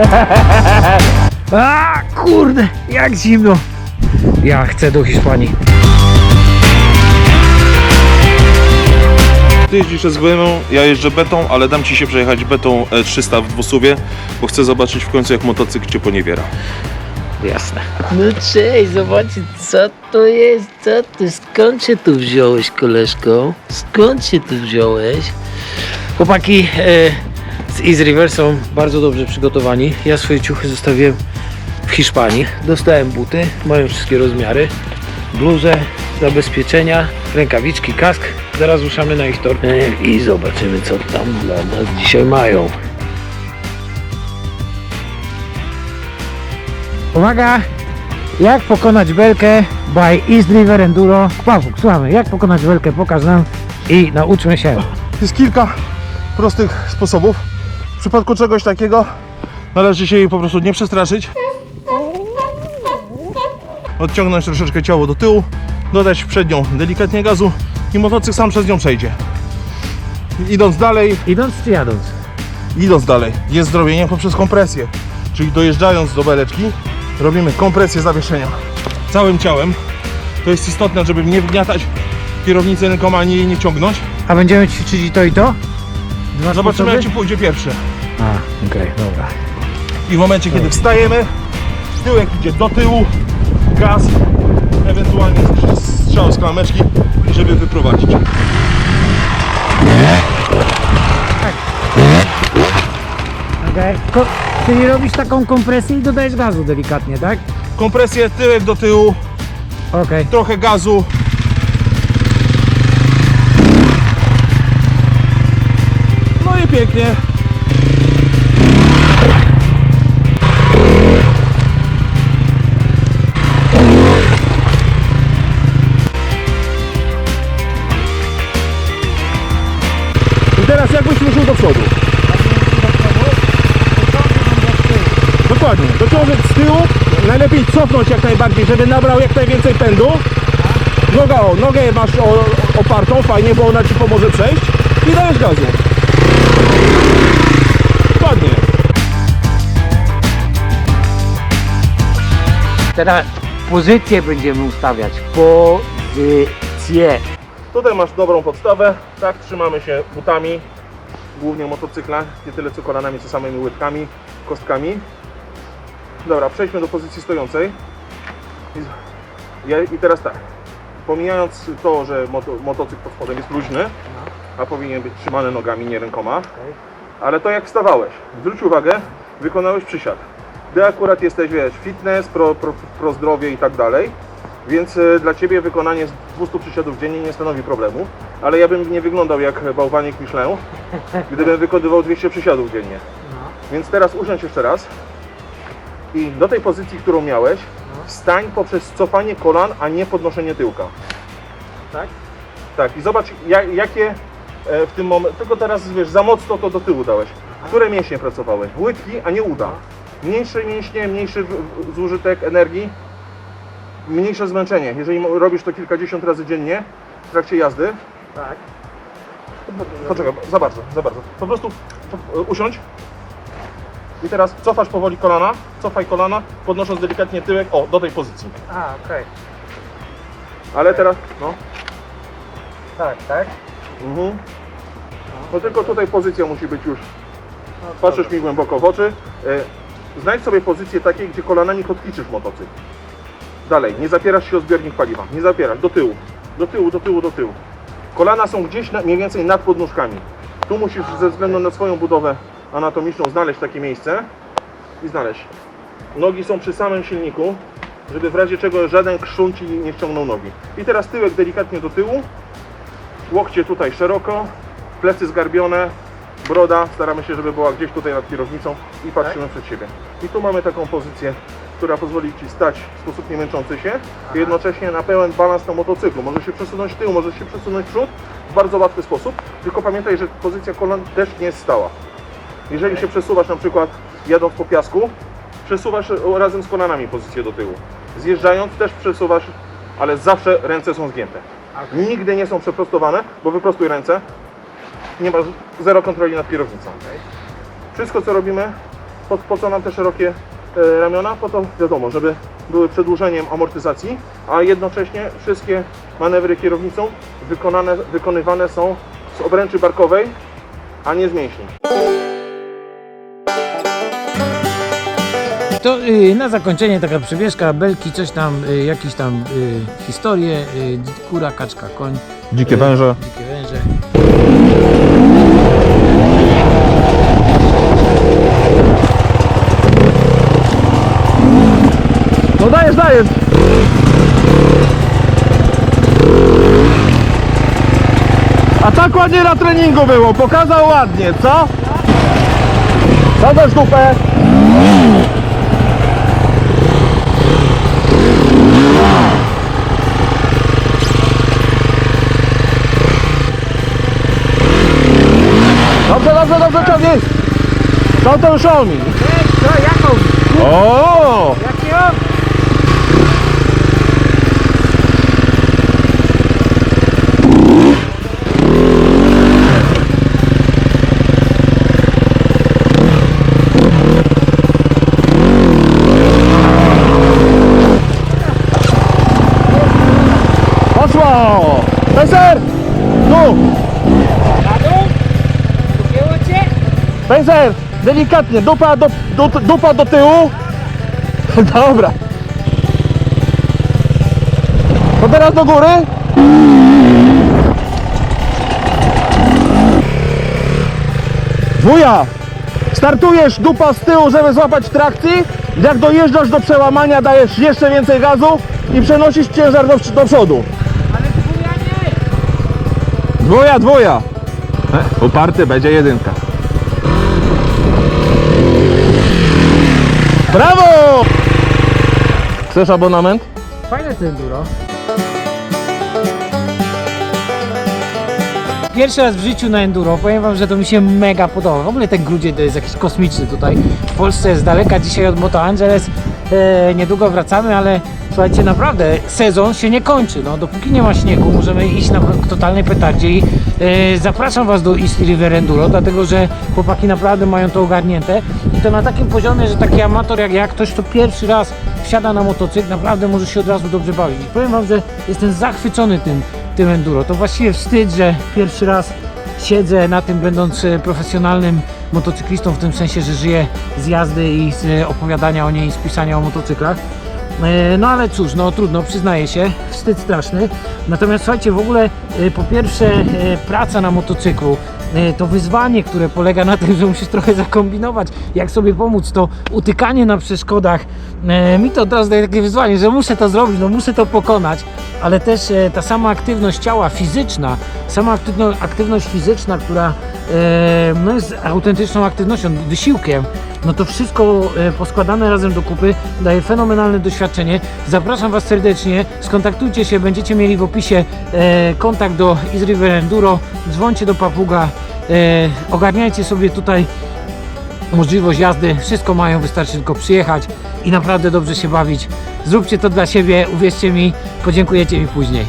A kurde, jak zimno. Ja chcę do Hiszpanii. Ty jeździsz SWM, ja jeżdżę betą, ale dam ci się przejechać betą e, 300 w dwusuwie, bo chcę zobaczyć w końcu jak motocykl cię poniewiera. Jasne. No cześć, zobaczcie co to jest, co ty, skąd się tu wziąłeś koleżko? Skąd się tu wziąłeś? Chłopaki e, z Easy River są bardzo dobrze przygotowani. Ja swoje ciuchy zostawiłem w Hiszpanii. Dostałem buty, mają wszystkie rozmiary. Bluzę, zabezpieczenia, rękawiczki, kask. Zaraz ruszamy na ich tor e, i zobaczymy co tam dla nas dzisiaj mają. Uwaga! Jak pokonać belkę by East River Enduro? Paweł, słuchamy, jak pokonać belkę? Pokaż nam i nauczmy się. Jest kilka prostych sposobów. W przypadku czegoś takiego należy się jej po prostu nie przestraszyć. Odciągnąć troszeczkę ciało do tyłu, dodać przednią delikatnie gazu i motocykl sam przez nią przejdzie. Idąc dalej, Idąc czy jadąc? idąc dalej, jest zrobienie poprzez kompresję. Czyli dojeżdżając do beleczki, robimy kompresję zawieszenia całym ciałem. To jest istotne, żeby nie wgniatać kierownicy rękoma ani jej nie ciągnąć. A będziemy ćwiczyć i to i to? Dwa Zobaczymy sposoby? jak ci pójdzie pierwszy. A, okej, dobra. I w momencie kiedy wstajemy, tyłek idzie do tyłu, gaz, ewentualnie strzał z klameczki, żeby wyprowadzić. Okej. Ko- czyli robisz taką kompresję i dodajesz gazu delikatnie, tak? Kompresję tyłek do tyłu, Okej. trochę gazu. No i pięknie. I teraz jakbyś ruszył do przodu. Dokładnie. Dociążek z tyłu. Najlepiej cofnąć jak najbardziej, żeby nabrał jak najwięcej pędu. Noga o, nogę masz o, opartą, fajnie, bo ona ci pomoże przejść. I dajesz gazu. Dokładnie. Teraz pozycję będziemy ustawiać. Pozycję. Tutaj masz dobrą podstawę. Tak, trzymamy się butami. Głównie motocykla. Nie tyle co kolanami, co samymi łydkami, kostkami. Dobra, przejdźmy do pozycji stojącej. I, teraz tak. Pomijając to, że moto, motocykl pod spodem jest luźny, a powinien być trzymany nogami, nie rękoma. Ale to jak wstawałeś, zwróć uwagę, wykonałeś przysiad. Ty akurat jesteś, wiesz, fitness, pro, pro, pro zdrowie i tak dalej, więc e, dla Ciebie wykonanie z 200 przysiadów dziennie nie stanowi problemu, ale ja bym nie wyglądał jak bałwanik Michelin, gdybym wykonywał 200 przysiadów dziennie. Więc teraz usiądź jeszcze raz i do tej pozycji, którą miałeś, wstań poprzez cofanie kolan, a nie podnoszenie tyłka. Tak? Tak, i zobacz jak, jakie w tym momencie, tylko teraz wiesz, za mocno to do tyłu dałeś. Które mięśnie pracowały? Łydki, a nie uda. Mniejsze mięśnie, mniejszy zużytek energii, mniejsze zmęczenie. Jeżeli robisz to kilkadziesiąt razy dziennie w trakcie jazdy, Tak. poczekaj, za bardzo, za bardzo. Po prostu e, usiądź. I teraz cofasz powoli kolana, cofaj kolana, podnosząc delikatnie tyłek, o, do tej pozycji. A, okej. Ale teraz, no, Tak, tak. Mhm. No tylko tutaj pozycja musi być już. Patrzysz mi głęboko w oczy. E, Znajdź sobie pozycję takiej, gdzie kolanami kotwiczysz motocykl. Dalej, nie zapierasz się o zbiornik paliwa. Nie zapierasz, do tyłu. Do tyłu, do tyłu, do tyłu. Kolana są gdzieś na, mniej więcej nad podnóżkami. Tu musisz ze względu na swoją budowę anatomiczną znaleźć takie miejsce i znaleźć. Nogi są przy samym silniku, żeby w razie czego żaden krzun ci nie ściągnął nogi. I teraz tyłek delikatnie do tyłu, Łokcie tutaj szeroko, plecy zgarbione, broda staramy się, żeby była gdzieś tutaj nad kierownicą i patrzymy przed siebie. I tu mamy taką pozycję, która pozwoli Ci stać w sposób nie męczący się i jednocześnie na pełen balans na motocyklu. Możesz się przesunąć w tył, możesz się przesunąć przód w bardzo łatwy sposób, tylko pamiętaj, że pozycja kolan też nie jest stała. Jeżeli się przesuwasz na przykład jadąc po piasku, przesuwasz razem z kolanami pozycję do tyłu. Zjeżdżając też przesuwasz, ale zawsze ręce są zgięte. Nigdy nie są przeprostowane, bo wyprostuj ręce. Nie ma zero kontroli nad kierownicą. Wszystko co robimy Po, po co nam te szerokie e, ramiona? Po to wiadomo, żeby były przedłużeniem amortyzacji, a jednocześnie wszystkie manewry kierownicą wykonane, wykonywane są z obręczy barkowej, a nie z mięśni. To y, na zakończenie taka przebieżka, belki, coś tam, y, jakieś tam y, historie, y, kura, kaczka, koń. Dzikie y, węże. Dzikie węże. No dajesz, dajesz! A tak ładnie na treningu było, pokazał ładnie, co? Zadać dupę! Dobrze, dobrze, dobrze, ciągnij! Co to już on mi? Co, jaką? O! Jaki Delikatnie, dupa do, do, dupa do tyłu. Dobra. To teraz do góry. Wuja! Startujesz dupa z tyłu, żeby złapać trakcji. Jak dojeżdżasz do przełamania, dajesz jeszcze więcej gazu i przenosisz ciężar do, do przodu. Ale dwuja nie! Dwoja, dwoja. E, uparty będzie jedynka. Chcesz abonament? Fajne to enduro. Pierwszy raz w życiu na enduro, powiem wam, że to mi się mega podoba. W ogóle ten grudzień to jest jakiś kosmiczny tutaj. W Polsce jest daleka dzisiaj od Moto Angeles. E, niedługo wracamy, ale słuchajcie, naprawdę sezon się nie kończy. No, dopóki nie ma śniegu, możemy iść na totalnej petardzie i e, zapraszam was do East River Enduro, dlatego że chłopaki naprawdę mają to ogarnięte. I to na takim poziomie, że taki amator jak ja, ktoś kto pierwszy raz wsiada na motocykl, naprawdę może się od razu dobrze bawić. Powiem wam, że jestem zachwycony tym, tym enduro. To właściwie wstyd, że pierwszy raz siedzę na tym, będąc e, profesjonalnym motocyklistą, w tym sensie, że żyję z jazdy i z e, opowiadania o niej z pisania o motocyklach. E, No ale cóż, no trudno, przyznaję się, wstyd straszny. Natomiast słuchajcie, w ogóle po pierwsze praca na motocyklu, to wyzwanie, które polega na tym, że musisz trochę zakombinować, jak sobie pomóc, to utykanie na przeszkodach, e, mi to od razu daje takie wyzwanie, że muszę to zrobić, no muszę to pokonać, ale też e, ta sama aktywność ciała fizyczna, sama aktywno, aktywność fizyczna, która e, no jest autentyczną aktywnością, wysiłkiem, no to wszystko e, poskładane razem do kupy daje fenomenalne doświadczenie. Zapraszam Was serdecznie, skontaktujcie się, będziecie mieli w opisie e, kontakt do East River Enduro, dzwońcie do Papuga, e, ogarniajcie sobie tutaj możliwość jazdy, wszystko mają, wystarczy tylko przyjechać i naprawdę dobrze się bawić. Zróbcie to dla siebie, uwierzcie mi, podziękujecie mi później.